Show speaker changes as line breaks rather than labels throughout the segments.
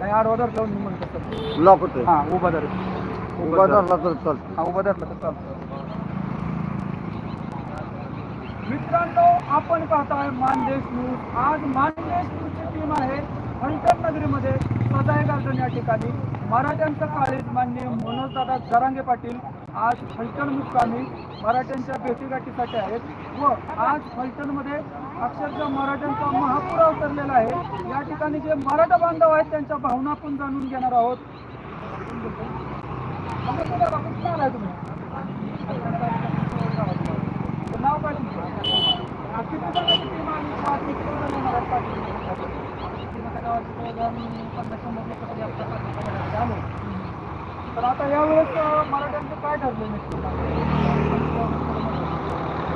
नाही आडवा धरला मी म्हणतो सर.
लॉक होतोय.
हा उभा धर.
उभा धरला तर चालतं
हा उभा धरला तर चालतं मित्रांनो आपण पाहताय मानदेश न्यूज आज मानदेश न्यूजची टीम आहे हंटर नगरीमध्ये. सदाय गार्डन या ठिकाणी. मराठ्यांचं कॉलेज मान्य मनोज दादा जरांगे पाटील आज फलटण मुक्कामी. मराठ्यांच्या भेटीगाठीसाठी आहेत व आज फलटणमध्ये अक्षरशः मराठ्यांचा महापुरा उतरलेला आहे. या ठिकाणी जे मराठा बांधव आहेत त्यांच्या भावना आपण जाणून घेणार आहोत. नाव काय तर आता यावेळेस मराठ्यांचं काय ठरलं नक्की? किती जणांची team आहे तुमच्या गावाची?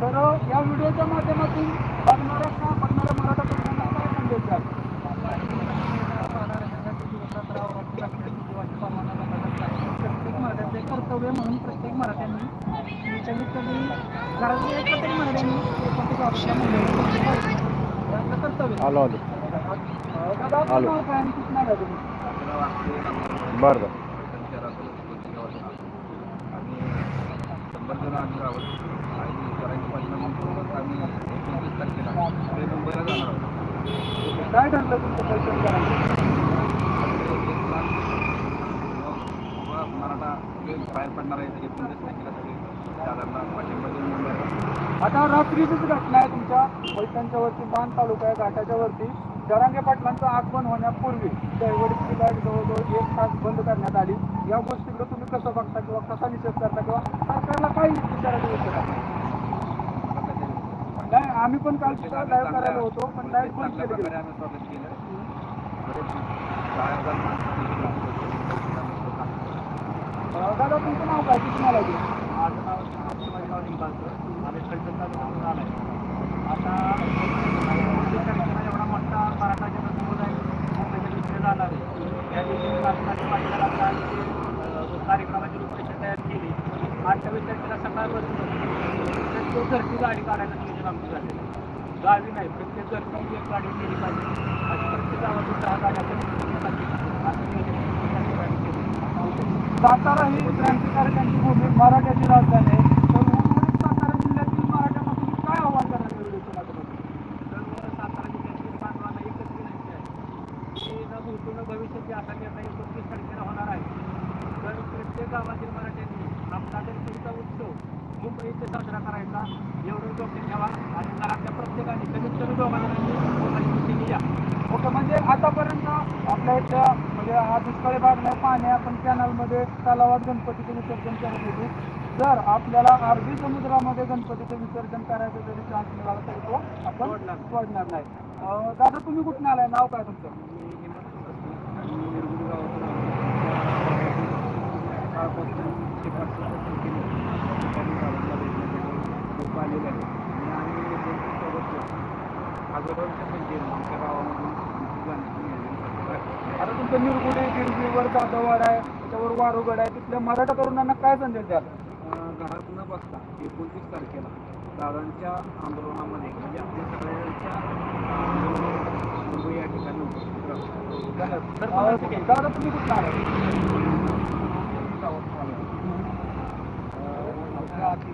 तर या व्हिडिओच्या माध्यमातून बघणाऱ्या का बघणाऱ्या मराठा तरुणांना काय संदेश द्याल? प्रत्येक मराठ्याचे कर्तव्य म्हणून प्रत्येक मराठ्यांनी प्रत्येक प्रत्येक ऑप्शन कर्तव्य. दादा आपलं
आलो.
आणि आलाय तुम्ही
बरं बरं
काय ठरलं तुमचं पैसे करायचं
मराठा बाहेर पडणार आहे. एकोणतीस तारखेला सगळे. पाठिंबा मुंबईला
आता रात्रीचीच घटना आहे तुमच्या. पैठणच्या वरती मान तालुका आहे घाटाच्या वरती. जरांगे पाटलांचं आगमन होण्यापूर्वी दहिवडीची लाइट जवळजवळ एक तास बंद करण्यात आली. या गोष्टीकडे तुम्ही कसं बघता किंवा कसा निषेध करता किंवा सरकारला काही विचारायचं होतं नाही आम्ही पण काल सुद्धा लाईव्ह करायला होतो पण लाईव्ह
चांगल्या
केली? दादा तुमचं नाव काय? किती मला
माझं नाव आम्ही आता एकोणतीस तारखेला एवढा मोठा मराठा जनसमूह आहे मुंबईच्या दृष्टीने जाणार आहे त्या दिवशी राष्ट्रवादी पाटील आपला अं, कार्यक्रमाची रूपरेषा तयार केली अठ्ठावीस तारखेला सकाळपासून प्रत्येक घरची गाडी काढायला नियोजन आमचं झालेलं आहे गावी नाही प्रत्येक घरची एक गाडी केली पाहिजे. आणि प्रत्येक गावातून दहा गाड्या असं नियोजन
सातारा ही क्रांतिकारकांची भूमी. मराठ्याची राजधानी आहे. सातारा जिल्ह्यातील काय
सातारा जिल्ह्यातील आहे. भविष्याची आता निर्णय एकोणतीस तारखेला होणार आहे. तर प्रत्येक गावातील मराठ्यांनी आपला गणपतीचा उत्सव मुंबई इथे साजरा करायचा एवढं डोक्यात ठेवा आणि घरातल्या प्रत्येकाने कमीत कमी दोघा जणांनी मोबाईल मिटिंग या
ओके म्हणजे आतापर्यंत आपल्या इथल्या म्हणजे हा दुष्काळी भाग नाही पाणी आपण कॅनलमध्ये तलावात गणपतीचं विसर्जन करत होतो जर आपल्याला अरबी समुद्रामध्ये गणपतीचं विसर्जन करायचं जरी चान्स मिळाला तरी तो आपण
सोडणार नाही.
दादा तुम्ही कुठून आलाय? नाव काय तुमचं
मी हिमत निरगुडी गावातून आलो. त्यांनी भेटण्यासाठी आलेले आहेत. आणि आम्ही आमच्या गावामधून आमची जाण्याचं नियोजन
आता तुमचं निरगुडे गिरगीवर जाधववाड आहे त्याच्यावर वारुगड आहे तिथल्या मराठा तरुणांना काय संदेश द्याल
घरात न बसता एकोणतीस तारखेला दादांच्या आंदोलनामध्ये म्हणजे आपल्या सगळ्यांच्या या ठिकाणी उपस्थित राहतो
दादा तुम्ही कुठला आलाय
आपल्या आधी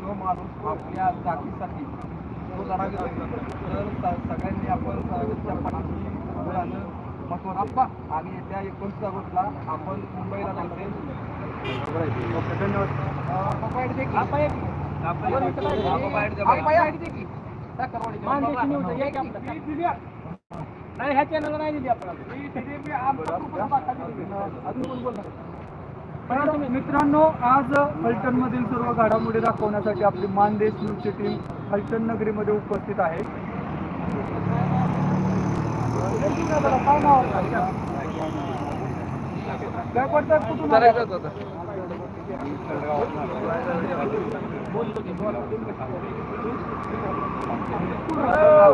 जो माणूस आपल्या जातीसाठी तो लढा तर सगळ्यांनी आपण त्याच्या पाठीशी उभं आणि त्या एकोणीस ऑगस्टला आपण मुंबईला जायचे धन्यवाद
नाही ह्या चॅनलला नाही दिली आपल्याला मित्रांनो आज फलटण मधील सर्व घडामोडी दाखवण्यासाठी आपली मानदेश न्यूजची टीम फलटण नगरीमध्ये उपस्थित आहे. काय नाव आहे? काय पडतात कुठून आले?
आरक्षण मिळलंच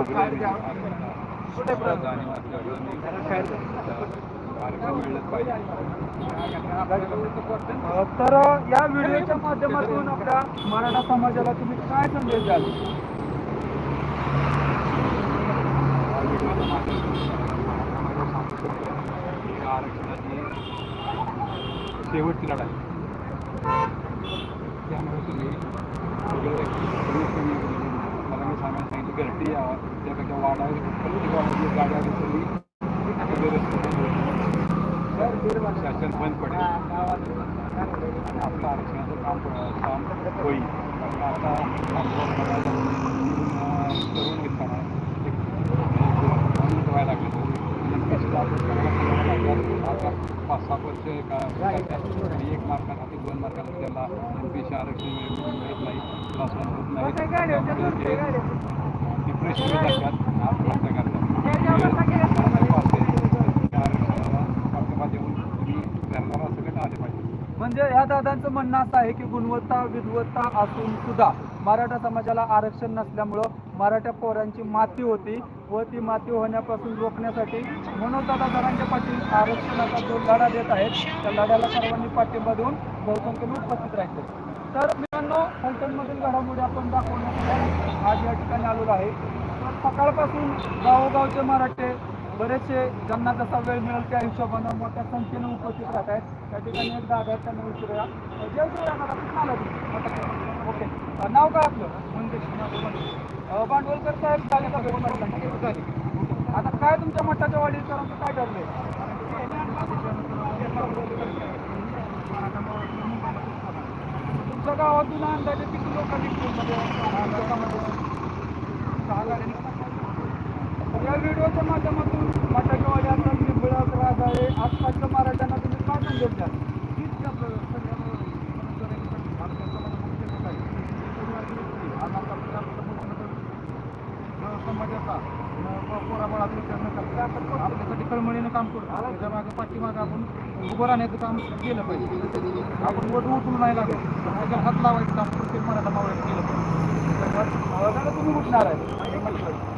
पाहिजे
अ, तर या व्हिडिओच्या माध्यमातून आपल्या मराठा समाजाला तुम्ही काय संदेश द्याल?
शेवटची लढाई. त्यामुळे तुम्ही वगैरे कमीत कमी मला मी सांगायला सांगितलं गर्दी त्यापेक्षा वाडा गाड्या बंद होतील. शासन बंद पडेल. आपलं आरक्षणाचं काम काम होईल. कारण आता तरुण एक अवलंबित व्हायला लागले. आता पाच सहा वर्ष एक मार्कासाठी दोन मार्काला त्याला आरक्षण मिळ- मिळत नाही. क्लास होत नाही.
म्हणजे या दादांचं म्हणणं असं आहे की गुणवत्ता विद्वत्ता असून सुद्धा मराठा समाजाला आरक्षण नसल्यामुळं मराठा पोरांची माती होती व ती माती होण्यापासून रोखण्यासाठी म्हणून दादा जरांगे पाटील आरक्षणाचा जो लढा देत आहेत त्या लढ्याला सर्वांनी पाठिंबा देऊन बहुसंख्येने उपस्थित राहायचे तर मित्रांनो फलटणमधील घडामोडी आपण दाखवण्यासाठी आज या ठिकाणी आलेलो आहे. सकाळपासून गावोगावचे मराठे बरेचसे ज्यांना जसा वेळ मिळेल त्या हिशोबानं मोठ्या संख्येने उपस्थित राहत आहेत. त्या ठिकाणी एक दादा त्यांना तुम्ही ओके. नाव काय आपलं? मंगेश अं, भांडवलकर साहेब झाले आता काय तुमच्या मठाच्या वाढीकरांचं काय ठरलंय? तुमच्या गावातून अंदाजे किती लोकांनी स्कूलमध्ये सहा गाड्यांनी तर या व्हिडिओच्या माध्यमातून मठाच्या वाडी असतात निंबळा राजाळे आसपासच्या मराठ्यांना तुम्ही काय संदेश द्याल? समाजाचा पोराबाळाचा विचार करता आपण आपल्यासाठी कळमळीनं काम करतो त्याच्या मागं पाठीमागं आपण उभं राहण्याचं काम केलं पाहिजे. आपण वधू उचलून नाही लागलो त्याच्या हात लावायचं काम प्रत्येक मराठा मावळ्यात केलं पाहिजे. तुम्ही उठणार आहे.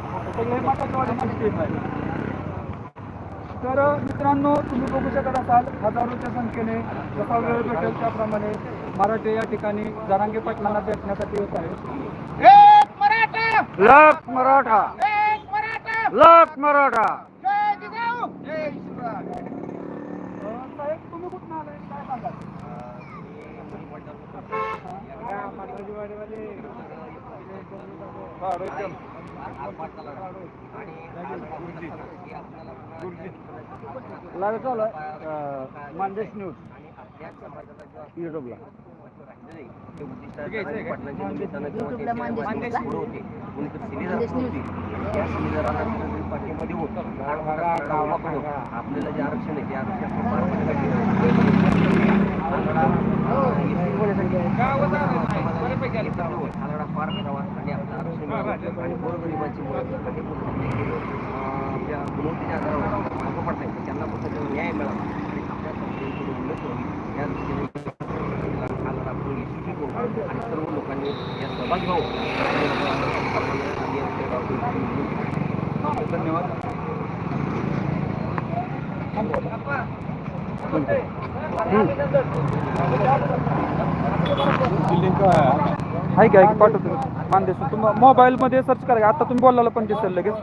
तर मित्रांनो तुम्ही बघू शकत असाल हजारोच्या संख्येने जसा वेळ भेटेल त्याप्रमाणे मराठे या ठिकाणी जरांगे पाटलांना भेटण्यासाठी येत आहे.
लाख मराठा! लाख मराठा!
साहेब तुम्ही कुठून आलाय? काय सांगाल?
लाईव्ह चालू आहे मानदेश न्यूज. युट्यूबला.
आपल्याला जे आरक्षण आहे. ते आरक्षण खालडा करावा आणि आपलं. आरक्षण मिळावं आणि गोरगरिबांची मुलं आणि आपल्या गुणवत्तेच्या आधारावर मागं पडत नाही त्यांना न्याय मिळावा आणि आपल्या संस्थेची उन्नत व्हावी या दृष्टीने खालडा पोलीस सुचित होऊ आणि सर्व लोकांनी या सहभागी व्हावं.
धन्यवाद. हाय काय पाठवतो. मानदेश तुम्ही मोबाईलमध्ये सर्च करा आता तुम्ही बोलायला पण दिसेल लगेच.